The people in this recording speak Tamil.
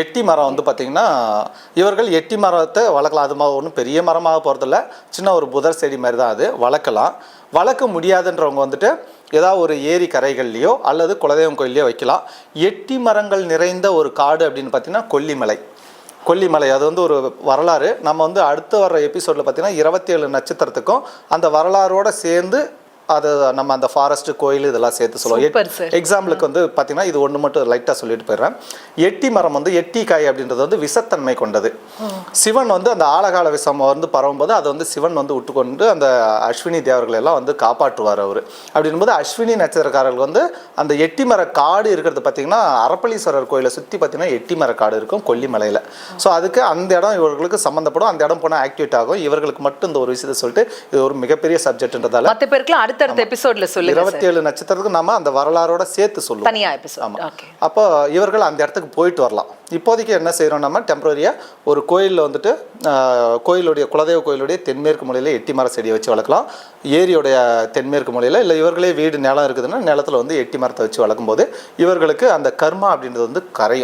எட்டி மரம் வந்து பார்த்திங்கன்னா இவர்கள் எட்டி மரத்தை வளர்க்கலாம். அது ஒன்றும் பெரிய மரமாக போகிறதில்ல சின்ன ஒரு புதர் செடி மாதிரி தான் அது. வளர்க்கலாம். வளர்க்க முடியாதுன்றவங்க வந்துட்டு ஏதாவது ஒரு ஏரி கரைகள்லையோ அல்லது குலதெய்வம் கோயிலையோ வைக்கலாம். எட்டி மரங்கள் நிறைந்த ஒரு காடு அப்படின்னு பார்த்திங்கன்னா கொல்லிமலை. கொல்லிமலை. அது வந்து ஒரு வரலாறு. நம்ம வந்து அடுத்து வர்ற எபிசோடில் பார்த்தீங்கன்னா இருபத்தி ஏழு நட்சத்திரத்துக்கும் அந்த வரலாறோடு சேர்ந்து அது நம்ம அந்த ஃபாரஸ்ட் கோயில் இதெல்லாம் சேர்த்து சொல்லுவோம். எக்ஸாம்பிளுக்கு வந்து பார்த்தீங்கன்னா இது ஒன்று மட்டும் லைட்டாக சொல்லிட்டு போயிடுறேன். எட்டி மரம் வந்து எட்டி காய் அப்படின்றது வந்து விஷத்தன்மை கொண்டது. சிவன் வந்து அந்த ஆழகால விஷம் வந்து பரவும்போது அதை வந்து சிவன் வந்து விட்டுக்கொண்டு அந்த அஸ்வினி தேவர்களை எல்லாம் வந்து காப்பாற்றுவார் அவர். அப்படின்போது அஸ்வினி நட்சத்திரக்காரர்கள் வந்து அந்த எட்டி மர காடு இருக்கிறது பார்த்தீங்கன்னா அரப்பளீஸ்வரர் கோயிலை சுற்றி பார்த்தீங்கன்னா எட்டி மர காடு இருக்கும் கொல்லிமலையில் ஸோ அதுக்கு அந்த இடம் இவர்களுக்கு சம்மந்தப்படும் அந்த இடம் போனால் ஆக்டிவேட் ஆகும். இவர்களுக்கு மட்டும் இந்த ஒரு விஷயத்தை சொல்லிட்டு இது ஒரு மிகப்பெரிய சப்ஜெக்ட்ன்றதால மத்த பேருக்குலாம் அடுத்தடுத்த எபிசோட்ல சொல்லுங்க இருபத்தி ஏழு நட்சத்திரத்துக்கு நாம அந்த வரலாறோட சேர்த்து சொல்லுவோம். தனியா எபிசோட் ஆமா. அப்போ இவர்கள் அந்த இடத்துக்கு போயிட்டு வரலாம். இப்போதைக்கு என்ன செய்கிறோம் நம்ம? டெம்பரரியாக ஒரு கோயிலில் வந்துட்டு கோயிலுடைய குலதெய்வ கோயிலுடைய தென்மேற்கு மூலையில் எட்டி மர செடியை வச்சு வளர்க்கலாம். ஏரியோடைய தென்மேற்கு மூலையில் இல்லை இவர்களே வீடு நிலம் இருக்குதுன்னா நிலத்துல வந்து எட்டி மரத்தை வச்சு வளர்க்கும் போது இவர்களுக்கு அந்த கர்மா அப்படின்றது வந்து கரையும்.